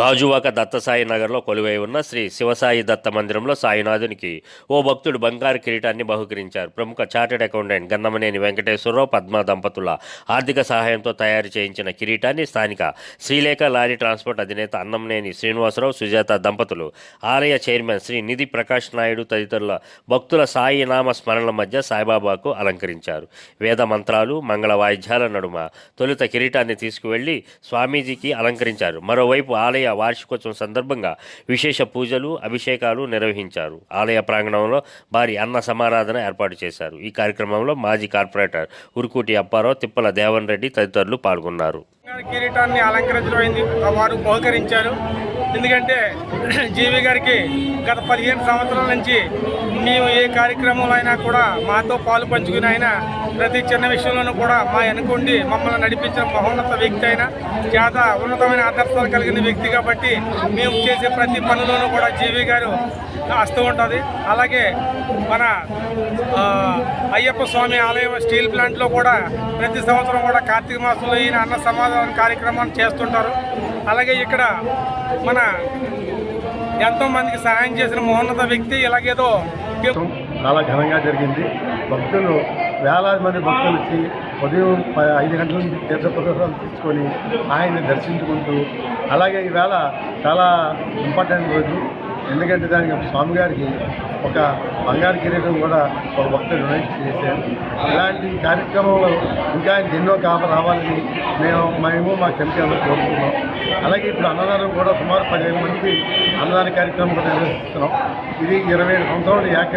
రాజువాక దత్తసాయి నగర్లో కొలువై ఉన్న శ్రీ శివసాయి దత్త మందిరంలో సాయినాథునికి ఓ భక్తుడు బంగారు కిరీటాన్ని బహుకరించారు. ప్రముఖ చార్టెడ్ అకౌంటెంట్ గన్నమనేని వెంకటేశ్వరరావు పద్మ దంపతుల ఆర్థిక సహాయంతో తయారు చేయించిన కిరీటాన్ని స్థానిక శ్రీలేఖ లారీ ట్రాన్స్పోర్ట్ అధినేత అన్నంనేని శ్రీనివాసరావు సుజాత దంపతులు ఆలయ చైర్మన్ శ్రీ నిధి ప్రకాష్ నాయుడు తదితరుల భక్తుల సాయి నామ స్మరణల మధ్య సాయిబాబాకు అలంకరించారు. వేద మంత్రాలు మంగళ వాయిద్యాల నడుమ తొలుత కిరీటాన్ని తీసుకువెళ్ళి స్వామీజీకి అలంకరించారు. మరోవైపు ఆలయ వార్షికోత్సవం సందర్భంగా విశేష పూజలు అభిషేకాలు నిర్వహించారు. ఆలయ ప్రాంగణంలో భారీ అన్న సమారాధన ఏర్పాటు చేశారు. ఈ కార్యక్రమంలో మాజీ కార్పొరేటర్ ఉరుకుటి అప్పారావు తిప్పల దేవన్ రెడ్డి తదితరులు పాల్గొన్నారు. కిరీటాన్ని అలంకరించడమైంది వారు బహుకరించారు. ఎందుకంటే జీవి గారికి గత పదిహేను సంవత్సరాల నుంచి మేము ఏ కార్యక్రమంలో అయినా కూడా మాతో పాలు పంచుకుని ఆయన ప్రతి చిన్న విషయంలోనూ కూడా మా వెనుకుండి మమ్మల్ని నడిపించిన మహోన్నత వ్యక్తి అయిన చేత ఉన్నతమైన ఆదర్శాలు కలిగిన వ్యక్తి కాబట్టి మేము చేసే ప్రతి పనిలోనూ కూడా జీవి గారు వస్తూ ఉంటుంది. అలాగే మన అయ్యప్ప స్వామి ఆలయం స్టీల్ ప్లాంట్లో కూడా ప్రతి సంవత్సరం కూడా కార్తీక మాసంలో ఈయన అన్న సమాధానం కార్యక్రమాన్ని చేస్తుంటారు. అలాగే ఇక్కడ మన ఎంతో మందికి సహాయం చేసిన మహోన్నత వ్యక్తి ఇలాగేదో చాలా ఘనంగా జరిగింది. భక్తులు వేలాది మంది భక్తులు వచ్చి ఉదయం ప- ఐదు గంటల నుంచి తీర్థప్రదర్శనలు తీసుకొని ఆయన్ని దర్శించుకుంటూ అలాగే ఈవేళ చాలా ఇంపార్టెంట్ రోజు. ఎందుకంటే దానికి స్వామి గారికి ఒక బంగారు కిరీటం కూడా ఒక భక్తుడు డొనేట్ చేశారు. ఇలాంటి కార్యక్రమంలో ఇంకా ఎన్నో కాప రావాలని మేము మేము మా కమిటీ అందరూ అలాగే ఇప్పుడు అన్నదానం కూడా సుమారు పదిహేను మందికి అన్నదాన కార్యక్రమం కూడా నిర్వహిస్తున్నాం. ఇది ఇరవై ఏడు సంవత్సరాలు ఏక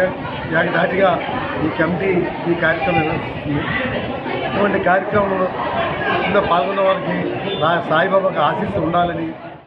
ఏకదాటిగా ఈ కమిటీ ఈ కార్యక్రమం నిర్వహిస్తుంది. ఇటువంటి కార్యక్రమంలో ఇందులో పాల్గొన్న వారికి సాయిబాబాకు ఆశీస్సు ఉండాలని